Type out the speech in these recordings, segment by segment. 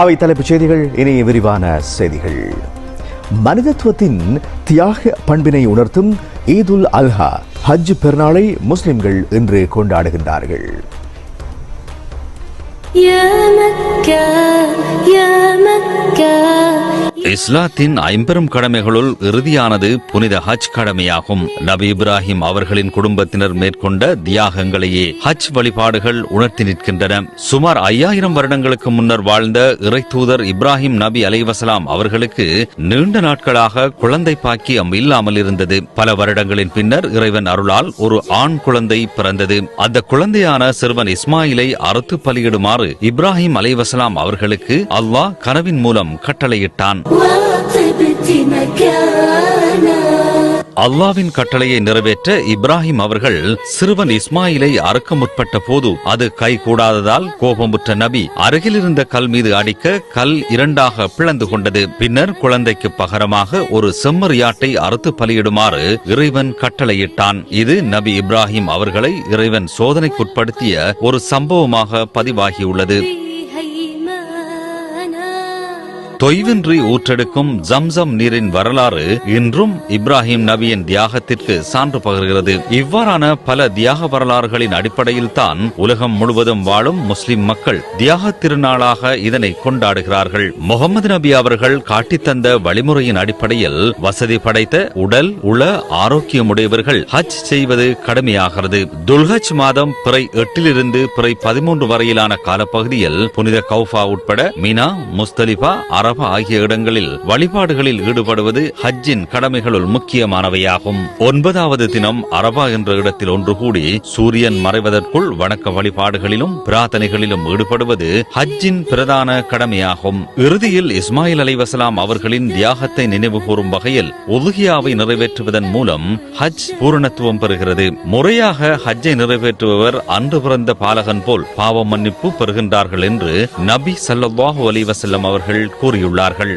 அவை தலைப்புச் செய்திகள் இனி விரிவான செய்திகள். மனிதத்துவத்தின் தியாக பண்பினை உணர்த்தும் ஈதுல் அல்ஹா ஹஜ் பெருநாளை முஸ்லிம்கள் இன்று கொண்டாடுகின்றார்கள். இஸ்லாத்தின் ஐம்பெரும் கடமைகளுள் இறுதியானது புனித ஹஜ் கடமையாகும். நபி இப்ராஹிம் அவர்களின் குடும்பத்தினர் மேற்கொண்ட தியாகங்களையே ஹஜ் வழிபாடுகள் உணர்த்தி நிற்கின்றன. சுமார் ஐயாயிரம் வருடங்களுக்கு முன்னர் வாழ்ந்த இறைத்தூதர் இப்ராஹிம் நபி அலைவசலாம் அவர்களுக்கு நீண்ட நாட்களாக குழந்தை பாக்கியம் இல்லாமல் இருந்தது. பல வருடங்களின் பின்னர் இறைவன் அருளால் ஒரு ஆண் குழந்தை பிறந்தது. அந்த குழந்தையான சிறுவன் இஸ்மாயிலை அறுத்து பலியிடுமாறு இப்ராஹிம் அலைவசலாம் அவர்களுக்கு அல்லாஹ் கனவின் மூலம் கட்டளையிட்டான். அல்லாவின் கட்டளையை நிறைவேற்ற இப்ராஹிம் அவர்கள் சிறுவன் இஸ்மாயிலை அறுக்க முற்பட்ட போது அது கை கூடாததால் கோபமுற்ற நபி அருகிலிருந்த கல் மீது அடிக்க கல் இரண்டாக பிளந்து கொண்டது. பின்னர் குழந்தைக்கு பகரமாக ஒரு செம்மறியாட்டை அறுத்து பலியிடுமாறு இறைவன் கட்டளையிட்டான். இது நபி இப்ராஹிம் அவர்களை இறைவன் சோதனைக்குட்படுத்திய ஒரு சம்பவமாக பதிவாகியுள்ளது. தொய்வின்றி ஊற்றெடுக்கும் ஜம்சம் நீரின் வரலாறு இன்றும் இப்ராஹிம் நபியின் தியாகத்திற்கு சான்று பகர்கிறது. இவ்வாறான பல தியாக வரலாறுகளின் அடிப்படையில் தான் உலகம் முழுவதும் வாழும் முஸ்லிம் மக்கள் தியாக திருநாளாக இதனை கொண்டாடுகிறார்கள். முகமது நபி அவர்கள் காட்டித்தந்த வழிமுறையின் அடிப்படையில் வசதி படைத்த உடல் உள ஆரோக்கியமுடையவர்கள் ஹஜ் செய்வது கடமையாகிறது. துல்ஹஜ் மாதம் பிறை எட்டிலிருந்து பிறை பதிமூன்று வரையிலான காலப்பகுதியில் புனித கௌஃபா உட்பட மினா முஸ்தலிபா அரபு ஆகிய இடங்களில் வழிபாடுகளில் ஈடுபடுவது ஹஜ்ஜின் கடமைகளுள் முக்கியமானவையாகும். ஒன்பதாவது தினம் அரபா என்ற இடத்தில் ஒன்று கூடி சூரியன் மறைவதற்குள் வணக்க வழிபாடுகளிலும் பிரார்த்தனைகளிலும் ஈடுபடுவது ஹஜ்ஜின் பிரதான கடமையாகும். இறுதியில் இஸ்மாயில் அலைவசலாம் அவர்களின் தியாகத்தை நினைவு கூறும் வகையில் உதுகியாவை நிறைவேற்றுவதன் மூலம் ஹஜ் பூரணத்துவம் பெறுகிறது. முறையாக ஹஜ்ஜை நிறைவேற்றுபவர் அன்று பிறந்த பாலகன் போல் பாவ மன்னிப்பு பெறுகின்றார்கள் என்று நபி சல்லாஹூ அலிவசல்லம் அவர்கள் கூறினார் கூறியுள்ளார்கள்.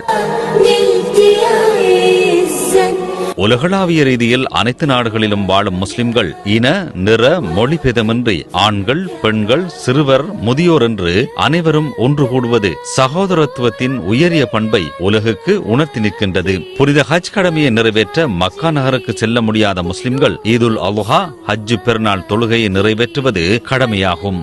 உலகளாவிய ரீதியில் அனைத்து நாடுகளிலும் வாழும் முஸ்லிம்கள் இன நிற மொழி பேதமின்றி ஆண்கள் பெண்கள் சிறுவர் முதியோர் என்று அனைவரும் ஒன்று கூடுவது சகோதரத்துவத்தின் உயரிய பண்பை உலகுக்கு உணர்த்தி நிற்கின்றது. புனித ஹஜ் கடமையை நிறைவேற்ற மக்கா நகருக்கு செல்ல முடியாத முஸ்லிம்கள் ஈதுல் அலுஹா ஹஜ் பெருநாள் தொழுகையை நிறைவேற்றுவது கடமையாகும்.